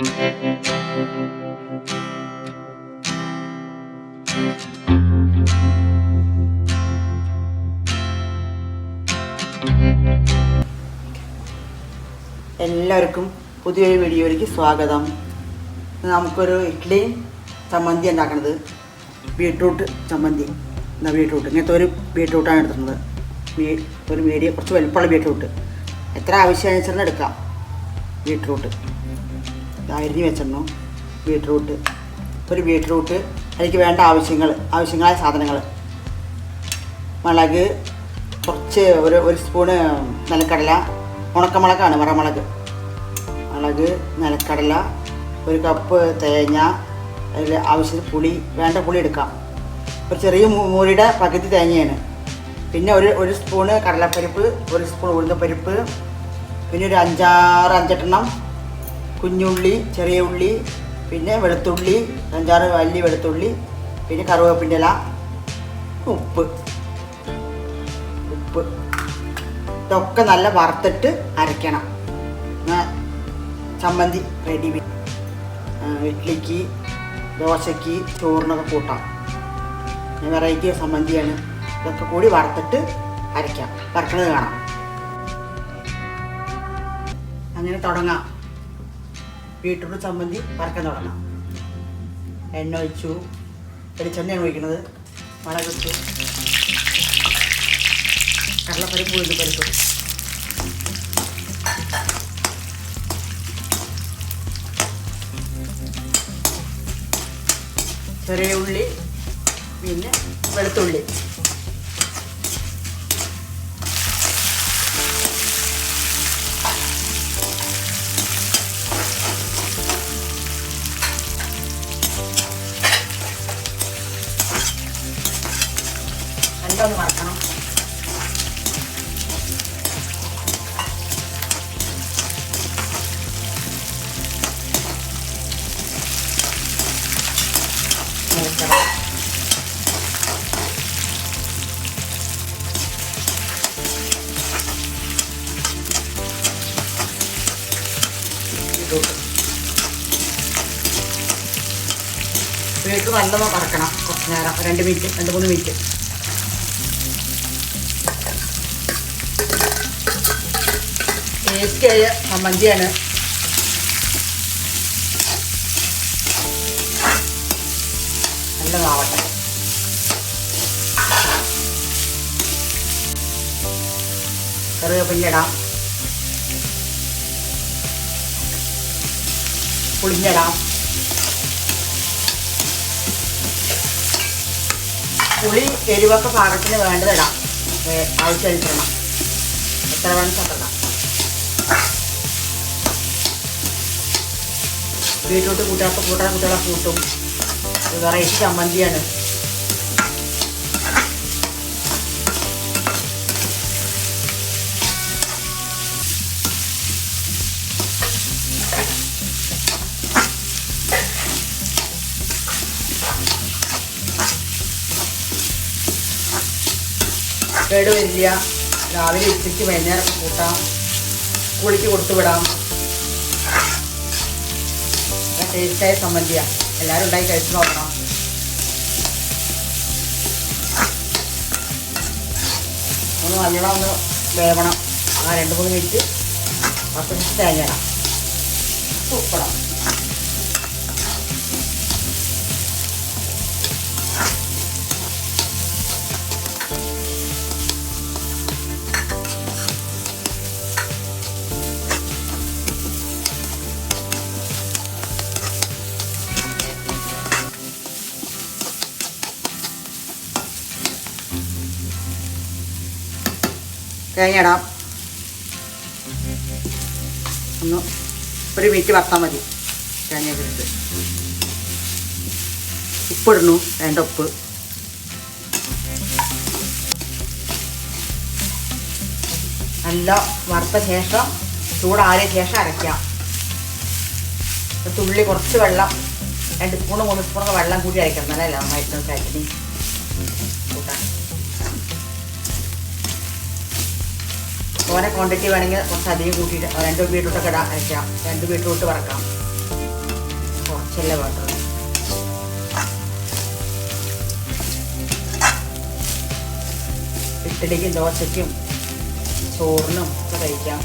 എല്ലാവർക്കും പുതിയൊരു വീഡിയോയിലേക്ക് സ്വാഗതം. നമുക്കൊരു ഇഡ്ഡലി ചമ്മന്തി ഉണ്ടാക്കണത്. ബീട്രൂട്ട് ചമ്മന്തി. എന്താ ബീട്രൂട്ട്? ഇങ്ങനത്തെ ഒരു ബീട്രൂട്ടാണ് എടുക്കുന്നത് ഒരു മീഡിയം കുറച്ച് വലുപ്പമുള്ള ബീട്രൂട്ട്. എത്ര ആവശ്യാനുസരണം എടുക്കാം. ബീട്രൂട്ട്. അരിഞ്ഞ് വെച്ചിടണം ബീട്രൂട്ട് ഒരു ബീട്രൂട്ട് എനിക്ക് വേണ്ട ആവശ്യങ്ങൾ ആവശ്യങ്ങളായ സാധനങ്ങൾ. മുളക് കുറച്ച് ഒരു ഒരു സ്പൂണ് നിലക്കടല ഉണക്കമുളകാണ് വറമുളക്. മുളക് നിലക്കടല ഒരു കപ്പ് തേങ്ങ അതിൽ ആവശ്യത്തിന് പുളി വേണ്ട പുളി എടുക്കാം. ഒരു ചെറിയ മൂരിയുടെ പകുതി തേങ്ങയാണ്. പിന്നെ ഒരു ഒരു സ്പൂണ് കടലപ്പരിപ്പ് ഒരു സ്പൂൺ ഉഴുന്നപ്പരിപ്പ് പിന്നെ ഒരു അഞ്ചാറ് അഞ്ചെട്ടെണ്ണം കുഞ്ഞുള്ളി ചെറിയ ഉള്ളി പിന്നെ വെളുത്തുള്ളി അഞ്ചാറ് വലിയ വെളുത്തുള്ളി പിന്നെ കറുവേപ്പിന്റെ ഇല ഉപ്പ്. ഉപ്പ്. ഇതൊക്കെ നല്ല വറുത്തിട്ട് അരയ്ക്കണം. ചമ്മന്തി റെഡി ഇഡ്ലിക്ക് ദോശയ്ക്ക് ചോറിനൊക്കെ കൂട്ടാം വെറൈറ്റി ചമ്മന്തിയാണ്. ഇതൊക്കെ കൂടി വറുത്തിട്ട് അരയ്ക്കാം. വറക്കണത് കാണാം. അങ്ങനെ തുടങ്ങാം. ബീട്രൂട്ട് ചമ്മന്തി വറക്കാൻ തുടങ്ങാം എണ്ണ ഒഴിച്ചു. വെളിച്ചെണ്ണയാണ് ഒഴിക്കുന്നത്. മുളകിട്ടു കടലപ്പരിപ്പ് വീണ്ടും പരിപ്പ്. ചെറിയ ഉള്ളി പിന്നെ വെളുത്തുള്ളി. നല്ലൊന്ന് വറക്കണം. വീട്ടിൽ നല്ലതാണ് കറക്കണം കുറച്ച് നേരം. രണ്ട് മിനിറ്റ് രണ്ട് മൂന്ന് മിനിറ്റ്. ടേസ്റ്റിയായ മന്തിയാണ് നല്ലതാവട്ടെ. കറിവേപ്പില ഇടാം. പുളിഞ്ഞിടാം. പുളി എരിവൊക്കെ പാകത്തിന് വേണ്ടതിടാം. ഏ, ആവശ്യമനുസരണം എത്ര വേണം ചത്തല്ല ബീട്രൂട്ട് കൂട്ടാത്ത കൂട്ടാൻ കുട്ടികളെ കൂട്ടും. വെറൈറ്റി ചമ്മന്തിയാണ്. കേടുവരില്ല. രാവിലെ ഉച്ചയ്ക്ക് വൈകുന്നേരം കൂട്ടാം. കുളിക്ക് കൊടുത്തു വിടാം. ടേസ്റ്റായ സമ്മന്തിയാണ് എല്ലാവരും ഉണ്ടാക്കി കഴിച്ചു നോക്കണം. ഒന്ന് നല്ലോണം ഒന്ന് വേവണം. ആ രണ്ട് മൂന്ന് മിനിറ്റ് പത്ത് മിനിറ്റ് തേങ്ങണം ഉപ്പിടാം തേങ്ങ ഇടാം ഒന്ന് ഒരു മിനിറ്റ് വറുത്താൽ മതി തേങ്ങയൊക്കെ ഇട്ടിട്ട്. ഉപ്പിടുന്നു വേണ്ട ഉപ്പ്. നല്ല വറുത്ത ശേഷം ചൂടാറിയ ശേഷം അരയ്ക്കാം. തുള്ളി കുറച്ച് വെള്ളം രണ്ട് സ്പൂണ് മൂന്ന് സ്പൂണൊക്കെ വെള്ളം കൂടി അരയ്ക്കണം. നല്ല നന്നായിട്ട് ചട്നി തോനെ ക്വാണ്ടിറ്റി വേണമെങ്കിൽ കുറച്ച് അധികം കൂട്ടിയിട്ട് രണ്ട് ബീട്രൂട്ടൊക്കെ ഇടാം അരയ്ക്കാം. രണ്ട് ബീട്രൂട്ട് വറക്കാം. കുറച്ചല്ലേ വേണ്ടത് ഇഡ്ഡലിക്കും ദോശയ്ക്കും ചോറിനും ഒക്കെ കഴിക്കാം.